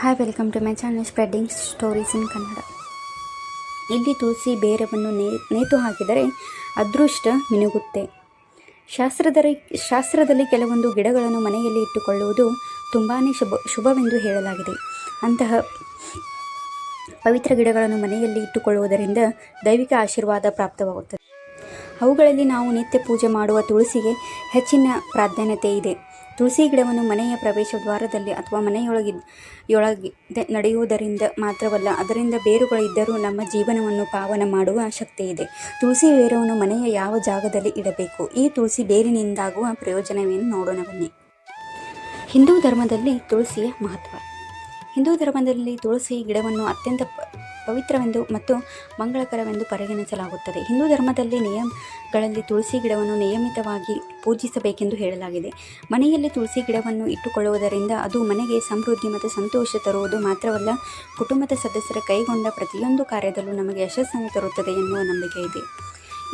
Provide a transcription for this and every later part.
Hi welcome to my channel spreading stories in Kannada ಇಲ್ಲಿ ತುಳಸಿ ಬೇರವನ್ನು ನೇ, ನೇತು ಹಾಕಿದರೆ ಅದೃಷ್ಟ ಮಿನುಗುತ್ತೆ. ಶಾಸ್ತ್ರದಲ್ಲಿ ಶಾಸ್ತ್ರದಲ್ಲಿ ಕೆಲವೊಂದು ಗಿಡಗಳನ್ನು ಮನೆಯಲ್ಲಿ ಇಟ್ಟುಕೊಳ್ಳುವುದು ತುಂಬಾ ಶುಭ, ಶುಭವೆಂದು ಹೇಳಲಾಗಿದೆ. ಅಂತಹ ಪವಿತ್ರ ಗಿಡಗಳನ್ನು ಮನೆಯಲ್ಲಿ ಇಟ್ಟುಕೊಳ್ಳುವುದರಿಂದ ದೈವಿಕ ಆಶೀರ್ವಾದ ಪ್ರಾಪ್ತವಾಗುತ್ತದೆ. ಅವುಗಳಲ್ಲಿ ನಾವು ನಿತ್ಯ ಪೂಜೆ ಮಾಡುವ ತುಳಸಿಗೆ ಹೆಚ್ಚಿನ ಪ್ರಾಧಾನ್ಯತೆ ಇದೆ. ತುಳಸಿ ಗಿಡವನ್ನು ಮನೆಯ ಪ್ರವೇಶ ದ್ವಾರದಲ್ಲಿ ಅಥವಾ ಮನೆಯೊಳಗಿ ಯೊಳಗೆ ನಡೆಯುವುದರಿಂದ ಮಾತ್ರವಲ್ಲ, ಅದರಿಂದ ಬೇರುಗಳಿದ್ದರೂ ನಮ್ಮ ಜೀವನವನ್ನು ಪಾವನ ಮಾಡುವ ಶಕ್ತಿ ಇದೆ ತುಳಸಿ ಬೇರವನ್ನು ಮನೆಯ ಯಾವ ಜಾಗದಲ್ಲಿ ಇಡಬೇಕು? ಈ ತುಳಸಿ ಬೇರಿನಿಂದಾಗುವ ಪ್ರಯೋಜನವೇನು? ನೋಡೋಣ ಬನ್ನಿ. ಹಿಂದೂ ಧರ್ಮದಲ್ಲಿ ತುಳಸಿಯ ಮಹತ್ವ. ಹಿಂದೂ ಧರ್ಮದಲ್ಲಿ ತುಳಸಿ ಗಿಡವನ್ನು ಅತ್ಯಂತ ಪವಿತ್ರವೆಂದು ಮತ್ತು ಮಂಗಳಕರವೆಂದು ಪರಿಗಣಿಸಲಾಗುತ್ತದೆ. ಹಿಂದೂ ಧರ್ಮದಲ್ಲಿ ನಿಯಮಗಳಲ್ಲಿ ತುಳಸಿ ಗಿಡವನ್ನು ನಿಯಮಿತವಾಗಿ ಪೂಜಿಸಬೇಕೆಂದು ಹೇಳಲಾಗಿದೆ. ಮನೆಯಲ್ಲಿ ತುಳಸಿ ಗಿಡವನ್ನು ಇಟ್ಟುಕೊಳ್ಳುವುದರಿಂದ ಅದು ಮನೆಗೆ ಸಮೃದ್ಧಿ ಮತ್ತು ಸಂತೋಷ ತರುವುದು ಮಾತ್ರವಲ್ಲ, ಕುಟುಂಬದ ಸದಸ್ಯರ ಕೈಗೊಂಡ ಪ್ರತಿಯೊಂದು ಕಾರ್ಯದಲ್ಲೂ ನಮಗೆ ಯಶಸ್ಸನ್ನು ತರುತ್ತದೆ ಎನ್ನುವ ನಂಬಿಕೆ ಇದೆ.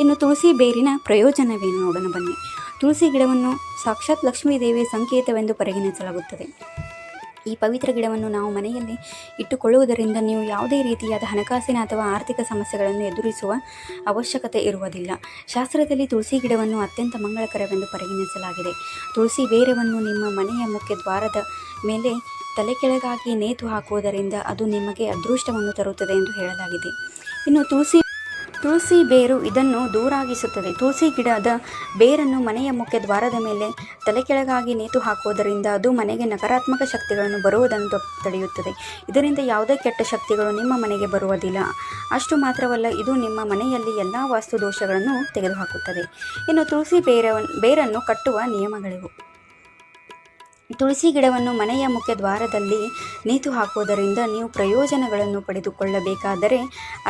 ಇನ್ನು ತುಳಸಿ ಬೇರಿನ ಪ್ರಯೋಜನವೇನು ನೋಡೋಣ ಬನ್ನಿ. ತುಳಸಿ ಗಿಡವನ್ನು ಸಾಕ್ಷಾತ್ ಲಕ್ಷ್ಮೀ ದೇವಿಯ ಸಂಕೇತವೆಂದು ಪರಿಗಣಿಸಲಾಗುತ್ತದೆ. ಈ ಪವಿತ್ರ ಗಿಡವನ್ನು ನಾವು ಮನೆಯಲ್ಲಿ ಇಟ್ಟುಕೊಳ್ಳುವುದರಿಂದ ನೀವು ಯಾವುದೇ ರೀತಿಯಾದ ಹಣಕಾಸಿನ ಅಥವಾ ಆರ್ಥಿಕ ಸಮಸ್ಯೆಗಳನ್ನು ಎದುರಿಸುವ ಅವಶ್ಯಕತೆ ಇರುವುದಿಲ್ಲ. ಶಾಸ್ತ್ರದಲ್ಲಿ ತುಳಸಿ ಗಿಡವನ್ನು ಅತ್ಯಂತ ಮಂಗಳಕರವೆಂದು ಪರಿಗಣಿಸಲಾಗಿದೆ. ತುಳಸಿ ಬೇರವನ್ನು ನಿಮ್ಮ ಮನೆಯ ಮುಖ್ಯ ದ್ವಾರದ ಮೇಲೆ ತಲೆಕೆಳಗಾಗಿ ನೇತು ಹಾಕುವುದರಿಂದ ಅದು ನಿಮಗೆ ಅದೃಷ್ಟವನ್ನು ತರುತ್ತದೆ ಎಂದು ಹೇಳಲಾಗಿದೆ. ಇನ್ನು ತುಳಸಿ ತುಳಸಿ ಬೇರು ಇದನ್ನು ದೂರಾಗಿಸುತ್ತದೆ. ತುಳಸಿ ಗಿಡದ ಬೇರನ್ನು ಮನೆಯ ಮುಖ್ಯ ದ್ವಾರದ ಮೇಲೆ ತಲೆಕೆಳಗಾಗಿ ನೇತು ಹಾಕುವುದರಿಂದ ಅದು ಮನೆಗೆ ನಕಾರಾತ್ಮಕ ಶಕ್ತಿಗಳನ್ನು ಬರುವುದನ್ನು ತಡೆಯುತ್ತದೆ. ಇದರಿಂದ ಯಾವುದೇ ಕೆಟ್ಟ ಶಕ್ತಿಗಳು ನಿಮ್ಮ ಮನೆಗೆ ಬರುವುದಿಲ್ಲ. ಅಷ್ಟು ಮಾತ್ರವಲ್ಲ, ಇದು ನಿಮ್ಮ ಮನೆಯಲ್ಲಿ ಎಲ್ಲ ವಾಸ್ತು ದೋಷಗಳನ್ನು ತೆಗೆದುಹಾಕುತ್ತದೆ. ಇನ್ನು ತುಳಸಿ ಬೇರ ಬೇರನ್ನು ಕಟ್ಟುವ ನಿಯಮಗಳಿವು. ತುಳಸಿ ಗಿಡವನ್ನು ಮನೆಯ ಮುಖ್ಯ ದ್ವಾರದಲ್ಲಿ ನೇತು ಹಾಕುವುದರಿಂದ ನೀವು ಪ್ರಯೋಜನಗಳನ್ನು ಪಡೆದುಕೊಳ್ಳಬೇಕಾದರೆ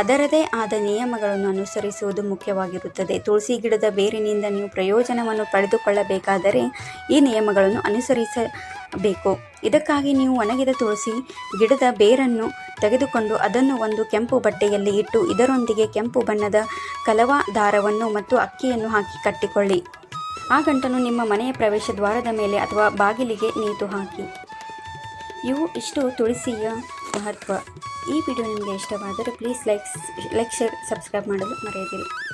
ಅದರದೇ ಆದ ನಿಯಮಗಳನ್ನು ಅನುಸರಿಸುವುದು ಮುಖ್ಯವಾಗಿರುತ್ತದೆ. ತುಳಸಿ ಗಿಡದ ಬೇರಿನಿಂದ ನೀವು ಪ್ರಯೋಜನವನ್ನು ಪಡೆದುಕೊಳ್ಳಬೇಕಾದರೆ ಈ ನಿಯಮಗಳನ್ನು ಅನುಸರಿಸಬೇಕು. ಇದಕ್ಕಾಗಿ ನೀವು ಒಣಗಿದ ತುಳಸಿ ಗಿಡದ ಬೇರನ್ನು ತೆಗೆದುಕೊಂಡು ಅದನ್ನು ಒಂದು ಕೆಂಪು ಬಟ್ಟೆಯಲ್ಲಿ ಇಟ್ಟು ಇದರೊಂದಿಗೆ ಕೆಂಪು ಬಣ್ಣದ ಕಲವ ದಾರವನ್ನು ಮತ್ತು ಅಕ್ಕಿಯನ್ನು ಹಾಕಿ ಕಟ್ಟಿಕೊಳ್ಳಿ. ಆ ಗಂಟನ್ನು ನಿಮ್ಮ ಮನೆಯ ಪ್ರವೇಶ ದ್ವಾರದ ಮೇಲೆ ಅಥವಾ ಬಾಗಿಲಿಗೆ ನೇತು ಹಾಕಿ. ಇವು ಇಷ್ಟು ತುಳಸಿಯ ಮಹತ್ವ. ಈ ವಿಡಿಯೋ ನಿಮಗೆ ಇಷ್ಟವಾದರೆ please likes, like, share, subscribe ಮಾಡಲು ಮರೆಯದಿರಿ.